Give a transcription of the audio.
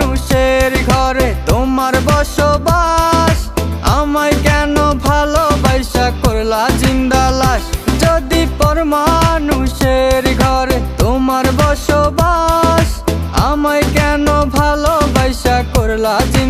মানুষের ঘরে তোমার বসবাস। আমায় কেন ভালোবাসা করলা জিন্দালাস যদি পর মানুষের ঘরে তোমার বসবাস, আমায় কেন ভালোবাসা করলা জিন্দালাস